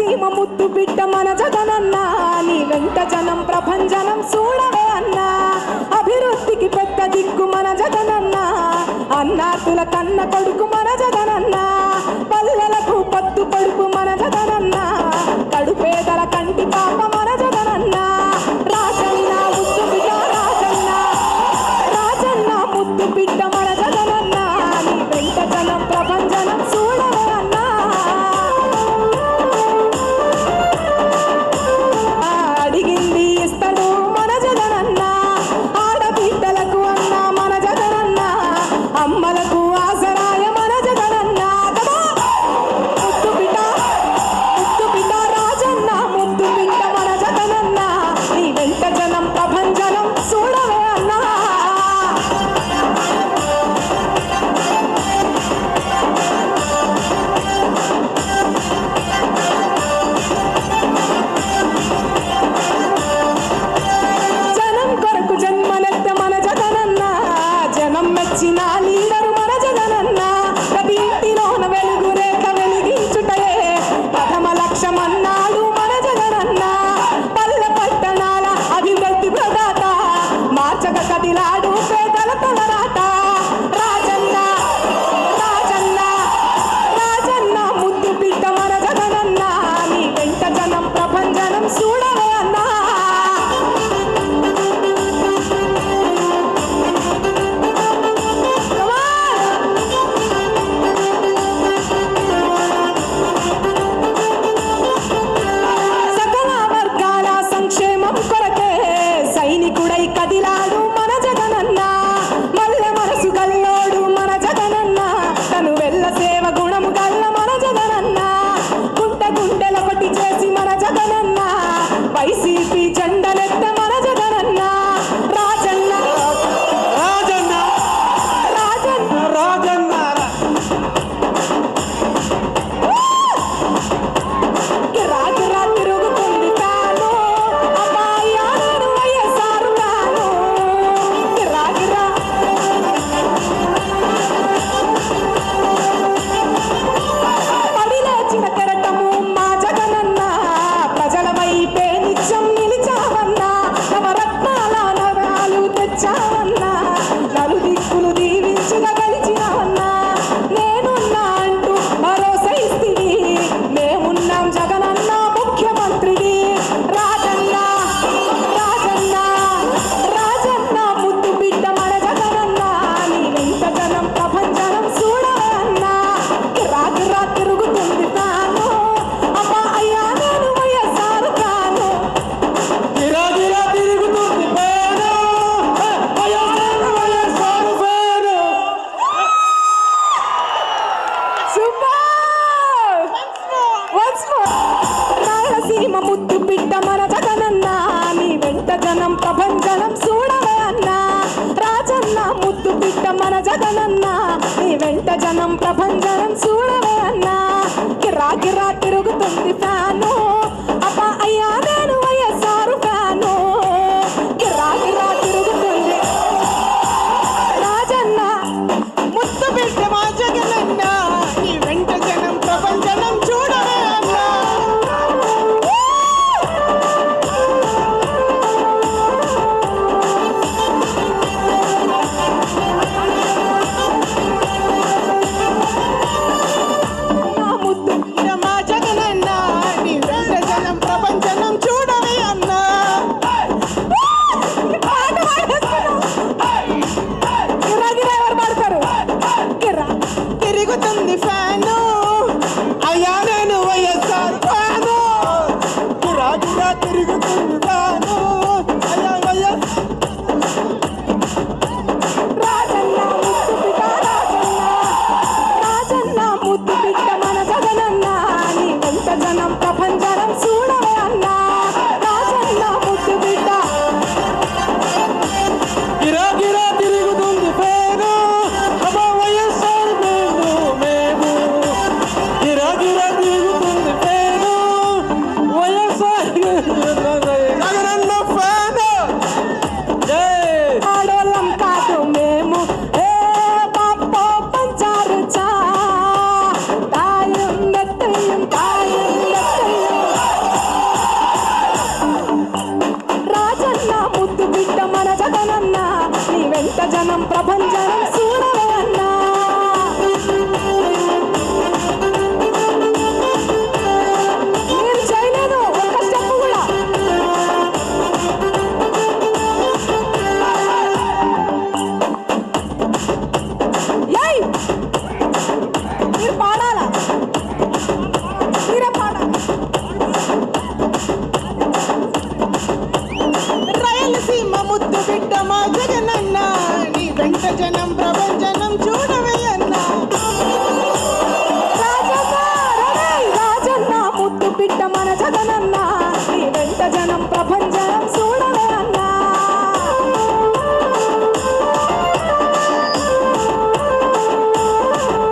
సీమ ముద్దు బిడ్డ మన జగనన్నా నీ వెంట జనం ప్రపంచనం చూడవే అన్నా. అభివృద్ధికి పెద్ద దిక్కు మన జగనన్నా అన్నాతుల కన్న కొడుకు మన జగనన్నా. వెంకలం చూడవే రాజన్న ముద్దు పిట్ట మన జగనన్న. నీ వెంట జనం ప్రభంజనం చూడ రామ జగనన్న నీ వెంట జనం ప్రభంజనం చూడవయ్యన్న. రాజన్న జగనన్న.